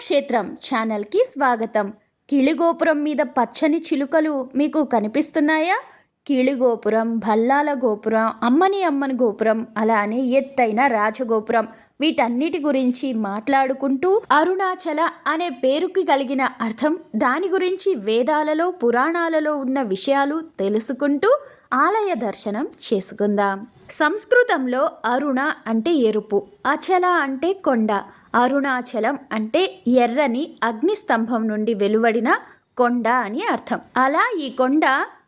పుణ్యక్షేత్రం ఛానల్కి స్వాగతం. కిళిగోపురం మీద పచ్చని చిలుకలు మీకు కనిపిస్తున్నాయా? కిళిగోపురం భల్లాల గోపురం అమ్మని అమ్మని గోపురం అలానే ఎత్తైన రాజగోపురం. వీటన్నిటి గురించి మాట్లాడుకుంటూ అరుణాచల అనే పేరుకి కలిగిన అర్థం దాని గురించి వేదాలలో పురాణాలలో ఉన్న విషయాలు తెలుసుకుంటూ ఆలయ దర్శనం చేసుకుందాం. సంస్కృతంలో అరుణ అంటే ఎరుపు అచల అంటే కొండ. అరుణాచలం అంటే ఎర్రని అగ్నిస్తంభం నుండి వెలువడిన కొండ అని అర్థం. అలా ఈ కొండ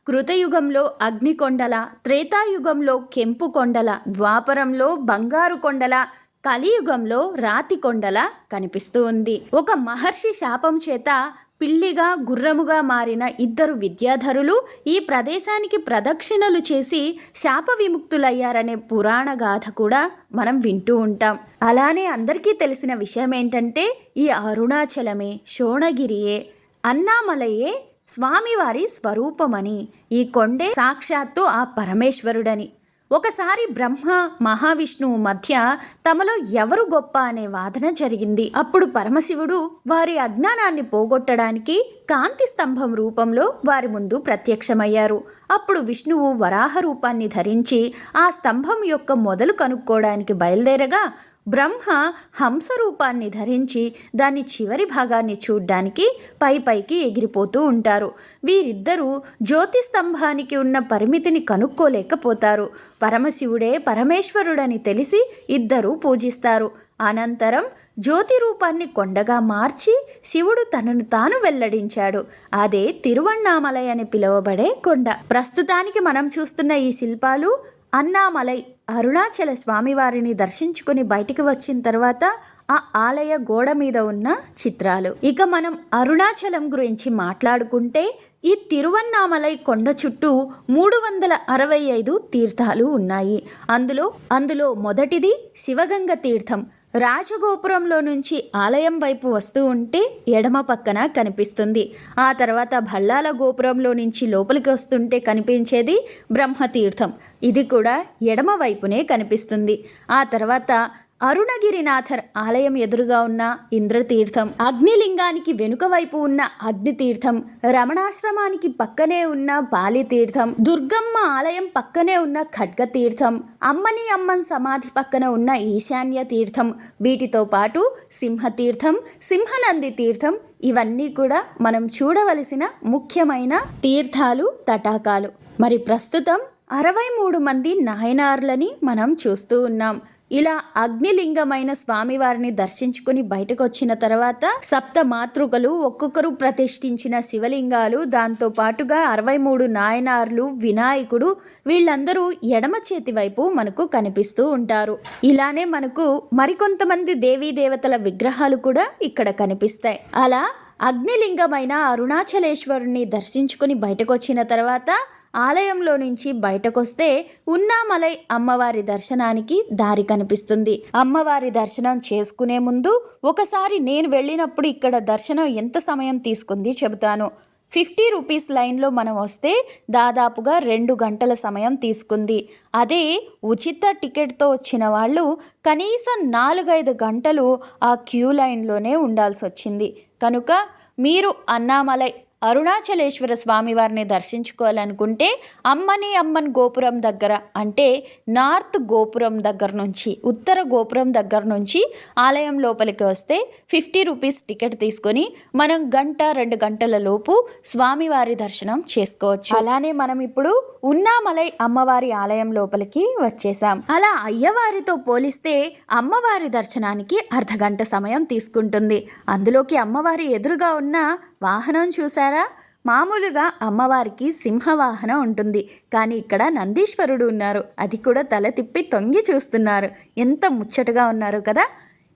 కృతయుగంలో అగ్నికొండల త్రేతాయుగంలో కెంపు కొండల ద్వాపరంలో బంగారు కొండల కలియుగంలో రాతి కొండల కనిపిస్తూ ఉంది. ఒక మహర్షి శాపం చేత పిల్లిగా గుర్రముగా మారిన ఇద్దరు విద్యాధరులు ఈ ప్రదేశానికి ప్రదక్షిణలు చేసి శాప విముక్తులయ్యారనే పురాణ గాథ కూడా మనం వింటూ ఉంటాం. అలానే అందరికీ తెలిసిన విషయం ఏంటంటే ఈ అరుణాచలమే శోణగిరియే అన్నామలయే స్వామివారి స్వరూపమని. ఈ కొండే సాక్షాత్తు ఆ పరమేశ్వరుడని. ఒకసారి బ్రహ్మ మహావిష్ణువు మధ్య తమలో ఎవరు గొప్ప అనే వాదన జరిగింది. అప్పుడు పరమశివుడు వారి అజ్ఞానాన్ని పోగొట్టడానికి కాంతి స్తంభం రూపంలో వారి ముందు ప్రత్యక్షమయ్యారు. అప్పుడు విష్ణువు వరాహ రూపాన్ని ధరించి ఆ స్తంభం యొక్క మొదలు కనుక్కోవడానికి బయలుదేరగా బ్రహ్మ హంస రూపాన్ని ధరించి దాని చివరి భాగాన్ని చూడ్డానికి పై పైకి ఎగిరిపోతూ ఉంటారు. వీరిద్దరూ జ్యోతి స్తంభానికి ఉన్న పరిమితిని కనుక్కోలేకపోతారు. పరమశివుడే పరమేశ్వరుడని తెలిసి ఇద్దరూ పూజిస్తారు. అనంతరం జ్యోతి రూపాన్ని కొండగా మార్చి శివుడు తనను తాను వెల్లడించాడు. అదే తిరువణ్ణామలై అని పిలువబడే కొండ. ప్రస్తుతానికి మనం చూస్తున్న ఈ శిల్పాలు అన్నామలై. అరుణాచల స్వామివారిని దర్శించుకుని బయటికి వచ్చిన తర్వాత ఆ ఆలయ గోడ మీద ఉన్న చిత్రాలు. ఇక మనం అరుణాచలం గురించి మాట్లాడుకుంటే ఈ తిరువన్నామలై కొండ చుట్టూ మూడు వందల అరవై ఐదు తీర్థాలు ఉన్నాయి. అందులో అందులో మొదటిది శివగంగ తీర్థం. రాజగోపురంలో నుంచి ఆలయం వైపు వస్తూ ఉంటే ఎడమ పక్కన కనిపిస్తుంది. ఆ తర్వాత భల్లాల గోపురంలో నుంచి లోపలికి వస్తుంటే కనిపించేది బ్రహ్మతీర్థం. ఇది కూడా ఎడమ వైపునే కనిపిస్తుంది. ఆ తర్వాత అరుణగిరినాథర్ ఆలయం ఎదురుగా ఉన్న ఇంద్రతీర్థం. అగ్నిలింగానికి వెనుక వైపు ఉన్న అగ్నితీర్థం. రమణాశ్రమానికి పక్కనే ఉన్న పాలితీర్థం. దుర్గమ్మ ఆలయం పక్కనే ఉన్న ఖడ్గతీర్థం. అమ్మని అమ్మన్ సమాధి పక్కన ఉన్న ఈశాన్య తీర్థం వీటితో పాటు సింహతీర్థం సింహనంది తీర్థం ఇవన్నీ కూడా మనం చూడవలసిన ముఖ్యమైన తీర్థాలు తటాకాలు. మరి ప్రస్తుతం అరవై మూడు మంది నాయనార్లని మనం చూస్తూ ఉన్నాం. ఇలా అగ్నిలింగమైన స్వామివారిని దర్శించుకుని బయటకు వచ్చిన తర్వాత సప్త మాతృకలు ఒక్కొక్కరు ప్రతిష్ఠించిన శివలింగాలు దాంతో పాటుగా అరవై మూడు నాయనార్లు వినాయకుడు వీళ్ళందరూ ఎడమ చేతి వైపు మనకు కనిపిస్తూ ఉంటారు. ఇలానే మనకు మరికొంతమంది దేవీ దేవతల విగ్రహాలు కూడా ఇక్కడ కనిపిస్తాయి. అలా అగ్నిలింగమైన అరుణాచలేశ్వరుణ్ణి దర్శించుకుని బయటకు వచ్చిన తర్వాత ఆలయంలో నుంచి బయటకొస్తే ఉన్నామలై అమ్మవారి దర్శనానికి దారి కనిపిస్తుంది. అమ్మవారి దర్శనం చేసుకునే ముందు ఒకసారి నేను వెళ్ళినప్పుడు ఇక్కడ దర్శనం ఎంత సమయం తీసుకుంది చెబుతాను. ఫిఫ్టీ రూపీస్ లైన్లో మనం వస్తే దాదాపుగా రెండు గంటల సమయం తీసుకుంది. అదే ఉచిత టికెట్తో వచ్చిన వాళ్ళు కనీసం నాలుగైదు గంటలు ఆ క్యూ లైన్లోనే ఉండాల్సి వచ్చింది కనుక మీరు అన్నామలై అరుణాచలేశ్వర స్వామివారిని దర్శించుకోవాలనుకుంటే అమ్మని అమ్మన్ గోపురం దగ్గర అంటే నార్త్ గోపురం దగ్గర నుంచి ఉత్తర గోపురం దగ్గర నుంచి ఆలయం లోపలికి వస్తే ఫిఫ్టీ రూపీస్ టికెట్ తీసుకొని మనం గంట రెండు గంటల లోపు స్వామివారి దర్శనం చేసుకోవచ్చు. అలానే మనం ఇప్పుడు ఉన్నామలై అమ్మవారి ఆలయం లోపలికి వచ్చేసాం. అలా అయ్యవారితో పోలిస్తే అమ్మవారి దర్శనానికి అర్ధగంట సమయం తీసుకుంటుంది. అందులోకి అమ్మవారి ఎదురుగా ఉన్న వాహనం చూసారా మామూలుగా అమ్మవారికి సింహవాహనం ఉంటుంది. కానీ ఇక్కడ నందీశ్వరుడు ఉన్నారు. అది కూడా తల తిప్పి తొంగి చూస్తున్నారు. ఎంత ముచ్చటగా ఉన్నారు కదా!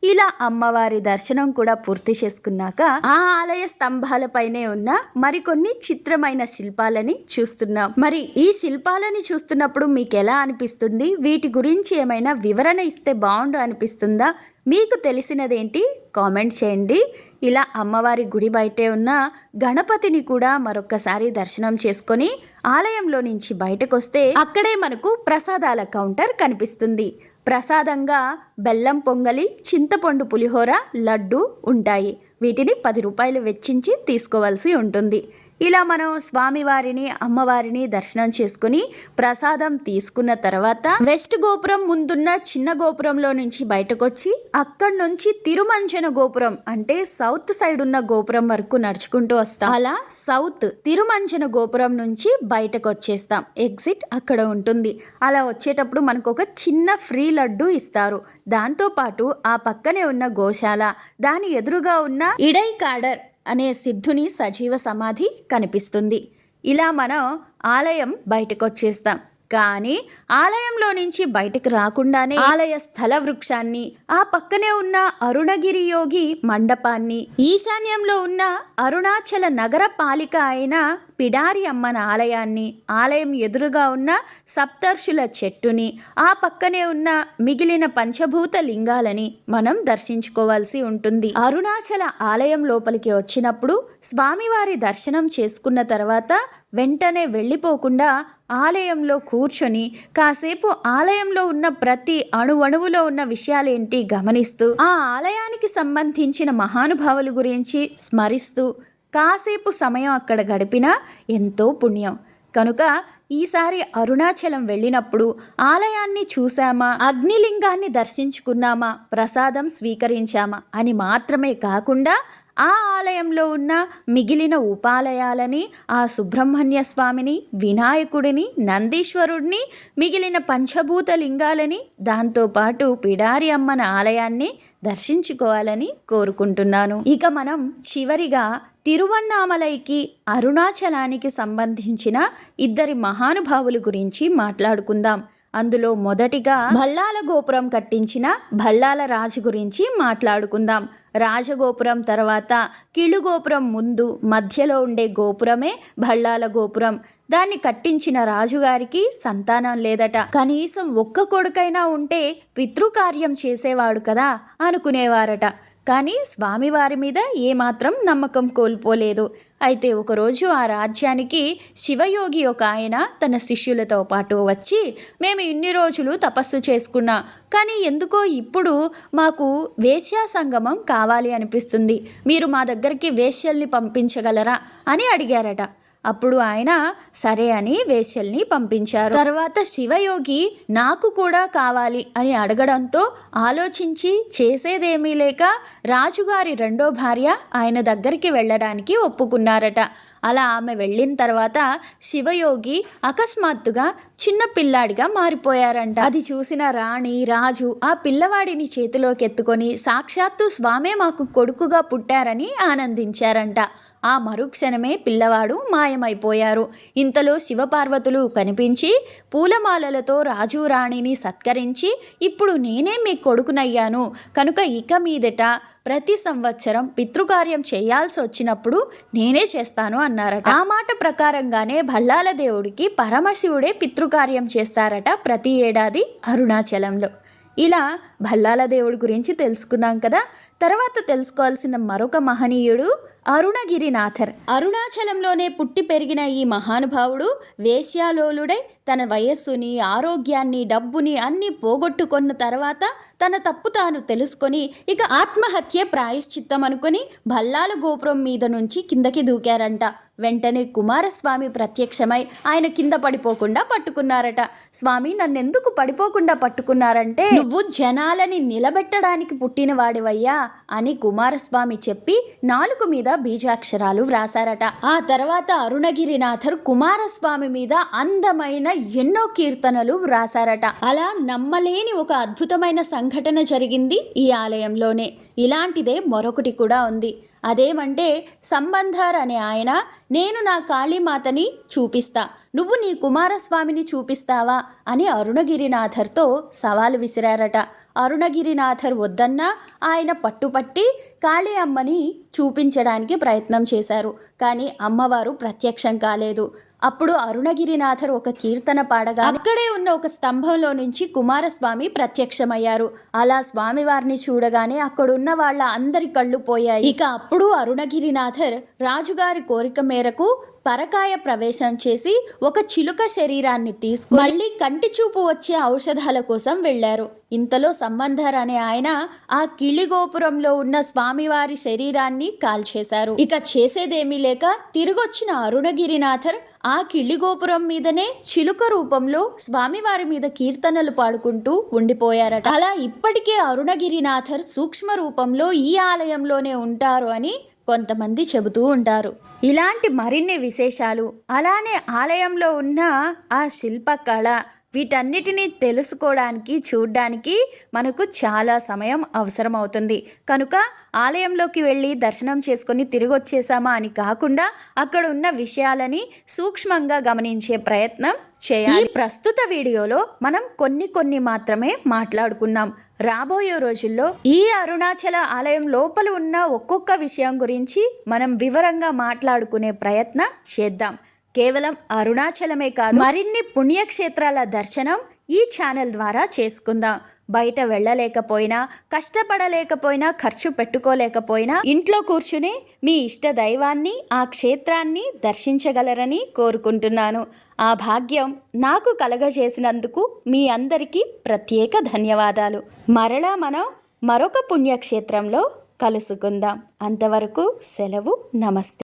ఇలా అమ్మవారి దర్శనం కూడా పూర్తి చేసుకున్నాక ఆ ఆలయ స్తంభాలపైనే ఉన్న మరికొన్ని చిత్రమైన శిల్పాలని చూస్తున్నాం. మరి ఈ శిల్పాలని చూస్తున్నప్పుడు మీకు ఎలా అనిపిస్తుంది? వీటి గురించి ఏమైనా వివరణ ఇస్తే బాగుండు అనిపిస్తుందా? మీకు తెలిసినదేంటి? కామెంట్ చేయండి. ఇలా అమ్మవారి గుడి బయటే ఉన్న గణపతిని కూడా మరొక్కసారి దర్శనం చేసుకొని ఆలయంలో నుంచి బయటకొస్తే అక్కడే మనకు ప్రసాదాల కౌంటర్ కనిపిస్తుంది. ప్రసాదంగా బెల్లం పొంగలి చింతపండు పులిహోర లడ్డు ఉంటాయి. వీటిని పది రూపాయలు వెచ్చించి తీసుకోవాల్సి ఉంటుంది. ఇలా మనం స్వామివారిని అమ్మవారిని దర్శనం చేసుకుని ప్రసాదం తీసుకున్న తర్వాత వెస్ట్ గోపురం ముందున్న చిన్న గోపురంలో నుంచి బయటకొచ్చి అక్కడి నుంచి తిరుమంజన గోపురం అంటే సౌత్ సైడ్ ఉన్న గోపురం వరకు నడుచుకుంటూ వస్తాం. అలా సౌత్ తిరుమంజన గోపురం నుంచి బయటకు వచ్చేస్తాం ఎగ్జిట్ అక్కడ ఉంటుంది. అలా వచ్చేటప్పుడు మనకు ఒక చిన్న ఫ్రీ లడ్డు ఇస్తారు. దాంతోపాటు ఆ పక్కనే ఉన్న గోశాల దాని ఎదురుగా ఉన్న ఇడై కాడర్ అనే సిద్ధుని సజీవ సమాధి కనిపిస్తుంది. ఇలా మనం ఆలయం బయటకు వచ్చేస్తాం కానీ ఆలయంలో నుంచి బయటకు రాకుండానే ఆలయ స్థల వృక్షాన్ని ఆ పక్కనే ఉన్న అరుణగిరి యోగి మండపాన్ని ఈశాన్యంలో ఉన్న అరుణాచల నగర పాలిక అయిన పిడారి అమ్మన ఆలయాన్ని ఆలయం ఎదురుగా ఉన్న సప్తర్షుల చెట్టుని ఆ పక్కనే ఉన్న మిగిలిన పంచభూత లింగాలని మనం దర్శించుకోవాల్సి ఉంటుంది. అరుణాచల ఆలయం లోపలికి వచ్చినప్పుడు స్వామివారి దర్శనం చేసుకున్న తర్వాత వెంటనే వెళ్ళిపోకుండా ఆలయంలో కూర్చొని కాసేపు ఆలయంలో ఉన్న ప్రతి అణువణువులో ఉన్న విషయాలేంటి గమనిస్తూ ఆ ఆలయానికి సంబంధించిన మహానుభావుల గురించి స్మరిస్తూ కాసేపు సమయం అక్కడ గడిపినా ఎంతో పుణ్యం. కనుక ఈసారి అరుణాచలం వెళ్ళినప్పుడు ఆలయాన్ని చూశామా అగ్నిలింగాన్ని దర్శించుకున్నామా ప్రసాదం స్వీకరించామా అని మాత్రమే కాకుండా ఆ ఆలయంలో ఉన్న మిగిలిన ఉపాలయాలని ఆ సుబ్రహ్మణ్య స్వామిని వినాయకుడిని నందీశ్వరుడిని మిగిలిన పంచభూత లింగాలని దాంతోపాటు పిడారి అమ్మన ఆలయాన్ని దర్శించుకోవాలని కోరుకుంటున్నాను. ఇక మనం చివరిగా తిరువన్నామలైకి అరుణాచలానికి సంబంధించిన ఇద్దరి మహానుభావుల గురించి మాట్లాడుకుందాం. అందులో మొదటిగా భల్లాల గోపురం కట్టించిన భల్లాల రాజు గురించి మాట్లాడుకుందాం. రాజగోపురం తర్వాత కిళుగోపురం ముందు మధ్యలో ఉండే గోపురమే భళ్ళాల గోపురం. దాన్ని కట్టించిన రాజుగారికి సంతానం లేదట. కనీసం ఒక్క కొడుకైనా ఉంటే పితృకార్యం చేసేవాడు కదా అనుకునేవారట. కానీ స్వామివారి మీద ఏమాత్రం నమ్మకం కోల్పోలేదు. అయితే ఒకరోజు ఆ రాజ్యానికి శివయోగి ఒక ఆయన తన శిష్యులతో పాటు వచ్చి మేము ఇన్ని రోజులు తపస్సు చేసుకున్నా కానీ ఎందుకో ఇప్పుడు మాకు వేశ్యా సంగమం కావాలి అనిపిస్తుంది. మీరు మా దగ్గరికి వేశ్యల్ని పంపించగలరా? అని అడిగారట. అప్పుడు ఆయన సరే అని వేశ్యల్ని పంపించారు. తర్వాత శివయోగి నాకు కూడా కావాలి అని అడగడంతో ఆలోచించి చేసేదేమీ లేక రాజుగారి రెండో భార్య ఆయన దగ్గరికి వెళ్ళడానికి ఒప్పుకున్నారట. అలా ఆమె వెళ్ళిన తర్వాత శివయోగి అకస్మాత్తుగా చిన్న పిల్లాడిగా మారిపోయారంట. అది చూసిన రాణి రాజు ఆ పిల్లవాడిని చేతిలోకి ఎత్తుకొని సాక్షాత్తు స్వామే మాకు కొడుకుగా పుట్టారని ఆనందించారంట. ఆ మరుక్షణమే పిల్లవాడు మాయమైపోయారు. ఇంతలో శివపార్వతులు కనిపించి పూలమాలలతో రాజు రాణిని సత్కరించి ఇప్పుడు నేనే మీ కొడుకునయ్యాను. కనుక ఇక మీదట ప్రతి సంవత్సరం పితృకార్యం చేయాల్సి వచ్చినప్పుడు నేనే చేస్తాను అన్నారట. ఆ మాట ప్రకారంగానే భల్లాల దేవుడికి పరమశివుడే పితృకార్యం చేస్తారట ప్రతి ఏడాది అరుణాచలంలో. ఇలా భల్లాల దేవుడి గురించి తెలుసుకున్నాం కదా. తర్వాత తెలుసుకోవాల్సిన మరొక మహనీయుడు అరుణగిరినాథర్. అరుణాచలంలోనే పుట్టి పెరిగిన ఈ మహానుభావుడు వేశ్యాలోలుడై తన వయస్సుని ఆరోగ్యాన్ని డబ్బుని అన్ని పోగొట్టుకున్న తర్వాత తన తప్పు తాను తెలుసుకొని ఇక ఆత్మహత్య ప్రాయశ్చిత్తం అనుకుని భల్లాల గోపురం మీద నుంచి కిందకి దూకారంట. వెంటనే కుమారస్వామి ప్రత్యక్షమై ఆయన కింద పడిపోకుండా పట్టుకున్నారట. స్వామి నన్నెందుకు పడిపోకుండా పట్టుకున్నారంటే? నువ్వు జనాలని నిలబెట్టడానికి పుట్టిన వాడివయ్యా అని కుమారస్వామి చెప్పి నాలుగు మీద బీజాక్షరాలు వ్రాసారట ఆ తర్వాత అరుణగిరినాథర్ కుమారస్వామి మీద అందమైన ఎన్నో కీర్తనలు వ్రాసారట అలా నమ్మలేని ఒక అద్భుతమైన సంఘటన జరిగింది ఈ ఆలయంలోనే. ఇలాంటిదే మరొకటి కూడా ఉంది. అదేమంటే సంబంధార్ అనే ఆయన నేను నా కాళీమాతని చూపిస్తా. నువ్వు నీ కుమారస్వామిని చూపిస్తావా? అని అరుణగిరినాథర్తో సవాలు విసిరారట. అరుణగిరినాథర్ వద్దన్నా ఆయన పట్టుపట్టి కాళీ అమ్మని చూపించడానికి ప్రయత్నం చేశారు. కానీ అమ్మవారు ప్రత్యక్షం కాలేదు. అప్పుడు అరుణగిరినాథర్ ఒక కీర్తన పాడగా అక్కడే ఉన్న ఒక స్తంభంలో నుంచి కుమారస్వామి ప్రత్యక్షమయ్యారు. అలా స్వామివారిని చూడగానే అక్కడున్న వాళ్ళ అందరి కళ్ళు పోయాయి. ఇక అప్పుడు అరుణగిరినాథర్ రాజుగారి కోరిక మేరకు పరకాయ ప్రవేశం చేసి ఒక చిలుక శరీరాన్ని తీసుకు మళ్ళీ కంటి చూపు వచ్చే ఔషధాల కోసం వెళ్ళారు. ఇంతలో సంబంధర్ అనే ఆయన ఆ కిళిగోపురంలో ఉన్న స్వామివారి శరీరాన్ని కాల్చేశారు. ఇక చేసేదేమీ లేక తిరిగొచ్చిన అరుణగిరినాథర్ ఆ కిళ్ళి గోపురం మీదనే చిలుక రూపంలో స్వామివారి మీద కీర్తనలు పాడుకుంటూ ఉండిపోయారట. అలా ఇప్పటికే అరుణగిరినాథర్ సూక్ష్మ రూపంలో ఈ ఆలయంలోనే ఉంటారు అని కొంతమంది చెబుతూ ఉంటారు. ఇలాంటి మరిన్ని విశేషాలు అలానే ఆలయంలో ఉన్న ఆ శిల్పకళ వీటన్నిటినీ తెలుసుకోవడానికి చూడడానికి మనకు చాలా సమయం అవసరం అవుతుంది కనుక ఆలయంలోకి వెళ్ళి దర్శనం చేసుకొని తిరిగి వచ్చేసామా అని కాకుండా అక్కడ ఉన్న విషయాలని సూక్ష్మంగా గమనించే ప్రయత్నం చేయాలి. ప్రస్తుత వీడియోలో మనం కొన్ని కొన్ని మాత్రమే మాట్లాడుకున్నాం. రాబోయే రోజుల్లో ఈ అరుణాచల ఆలయం లోపల ఉన్న ఒక్కొక్క విషయం గురించి మనం వివరంగా మాట్లాడుకునే ప్రయత్నం చేద్దాం. కేవలం అరుణాచలమే కాదు మరిన్ని పుణ్యక్షేత్రాల దర్శనం ఈ ఛానల్ ద్వారా చేసుకుందాం. బయట వెళ్ళలేకపోయినా కష్టపడలేకపోయినా ఖర్చు పెట్టుకోలేకపోయినా ఇంట్లో కూర్చుని మీ ఇష్ట దైవాన్ని ఆ క్షేత్రాన్ని దర్శించగలరని కోరుకుంటున్నాను. ఆ భాగ్యం నాకు కలగజేసినందుకు మీ అందరికీ ప్రత్యేక ధన్యవాదాలు. మరలా మనం మరొక పుణ్యక్షేత్రంలో కలుసుకుందాం. అంతవరకు సెలవు నమస్తే.